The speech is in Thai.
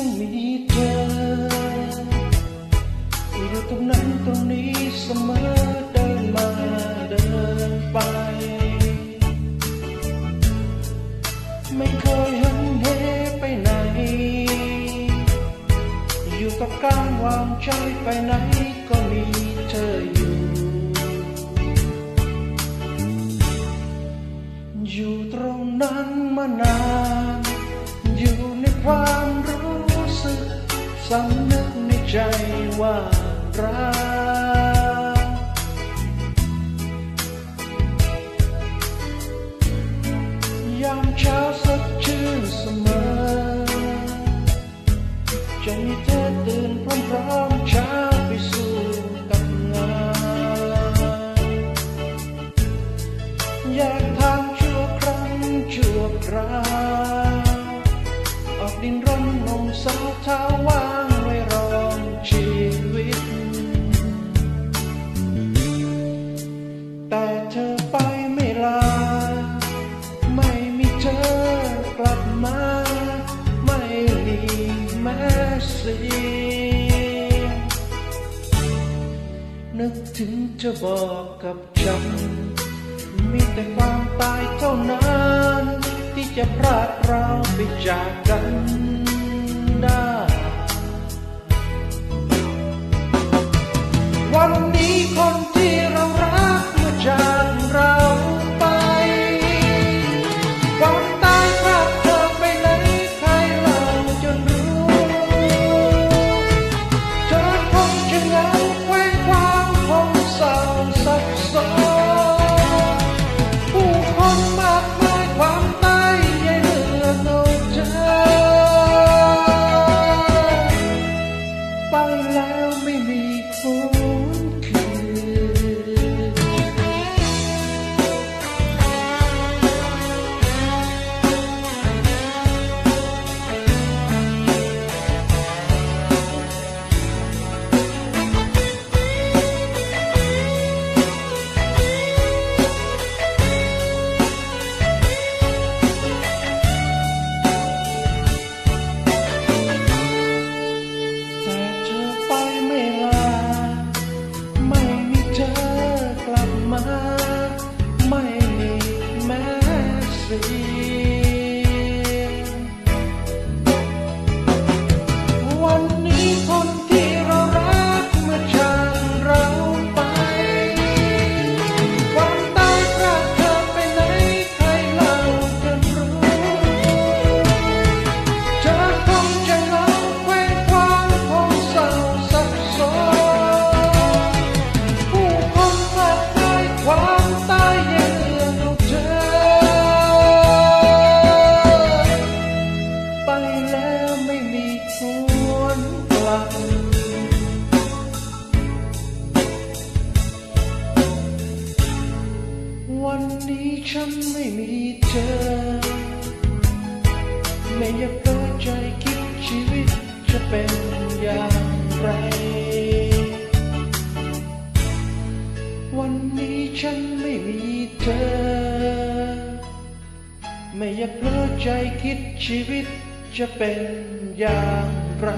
ยังมีเธออยู่ตรงนั้นตรงนี้เสมอเดินมาเดินไป ไม่เคยหันเหไปไหน อยู่กับการวางใจไปไหนก็มีเธออยู่ อยู่ตรงนั้นมานานอยู่ในความ สำนึกในใจว่ารักยามเช้าสดชื่นเสมอ จะมีเธอตื่นพร้อมๆเช้าไปสู่กับงานอยากทางชั่วครั้งชั่วคราวออกดินร่นนมสาวเท้าว่า แต่เธอไปไม่ลา ไม่มีเธอกลับมา ไม่มีแม้เสียงนึกถึงจะบอกกับฉัน มีแต่ความตายเท่านั้น ที่จะพรากเราไปจากกันได้วันนี้คน เวันนี้ฉันไม่มีเธอ ไม่อยากเปิดใจคิดชีวิตจะเป็นอย่างไร วันนี้ฉันไม่มีเธอ ไม่อยากเปิดใจคิดชีวิตจะเป็นอย่างไร